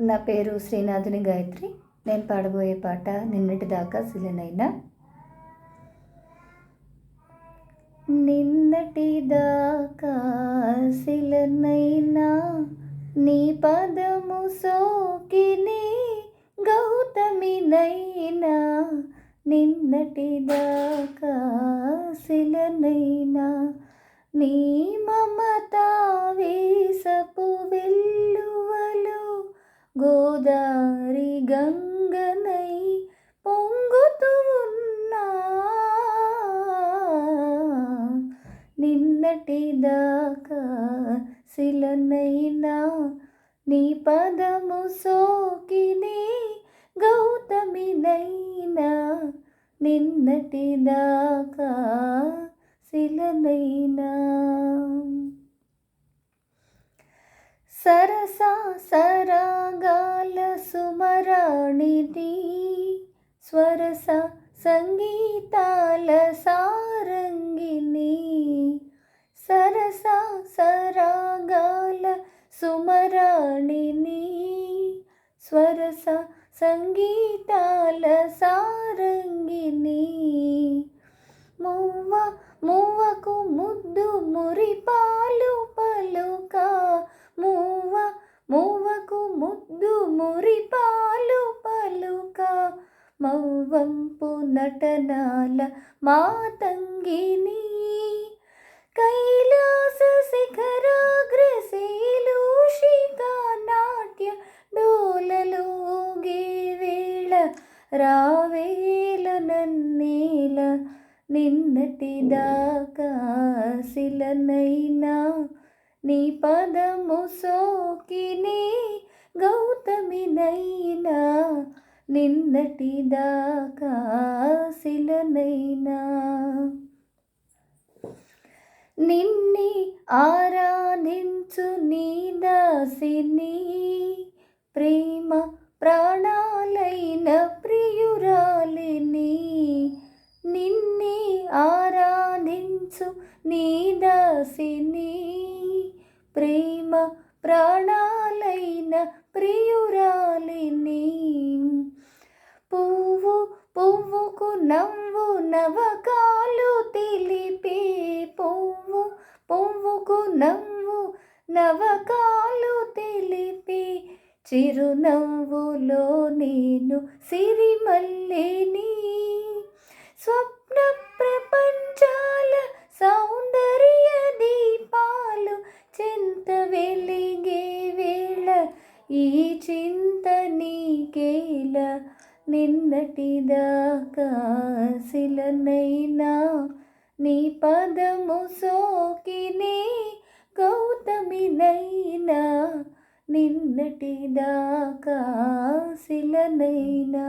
నా పేరు శ్రీనాథుని గాయత్రి. నేను పాడబోయే పాట నిన్నటి దాకా శిలనైనా నిన్నటి దాకా శిలనైనా నీ పదము సోకిని గౌతమినైనా. నిన్నటి దాకా శిలనైనా నీ గోదారి గంగనై పొంగుతూ ఉన్నా. నిన్నటి దాకా శిలనైనా నీ పదము సోకిని గౌతమినైనా. నిన్నటి దాకా శిలనైనా. సరస సరాగాల సుమరాణిది స్వరస సంగీతాల సారంగిని సరస సరాగాల సుమరాణిని స్వరస సంగీతాల సారంగిని మువ్వ మువ్వకు ముద్దు మురిపా మోరి పాలు పలుక మౌవంపు నటనాల మాతంగిని. కైలాస శిఖరాగ్రశీలూషిక నాట్య డోలలోగే వేళ రావేల నన్నేల నిన్నటి దాకా శిలనైనా నీ పదము సోకినే గౌతమినైనా నిన్నటి దాకా శిలనైనా నిన్ని ఆరాధించు నీ దాసిని ప్రేమ ప్రాణాలైన ప్రియురాలిని. నిన్ని ఆరాధించు నీ దాసిని ప్రేమ ప్రాణ ప్రాణాలైన ప్రియురాలిని పువ్వు పువ్వుకు నవ్వు నవకాలు తెలిపే పువ్వు పువ్వుకు నవ్వు నవకాలు తెలిపి చిరునవ్వులో నేను సిరిమల్లిని స్వప్న ప్రపంచాలు ఈ చింత నీకేల నిన్నటిదాకా శిలనైనా? నీ పదము సోకిని గౌతమినైనా? నిన్నటిదాకా శిలనైనా?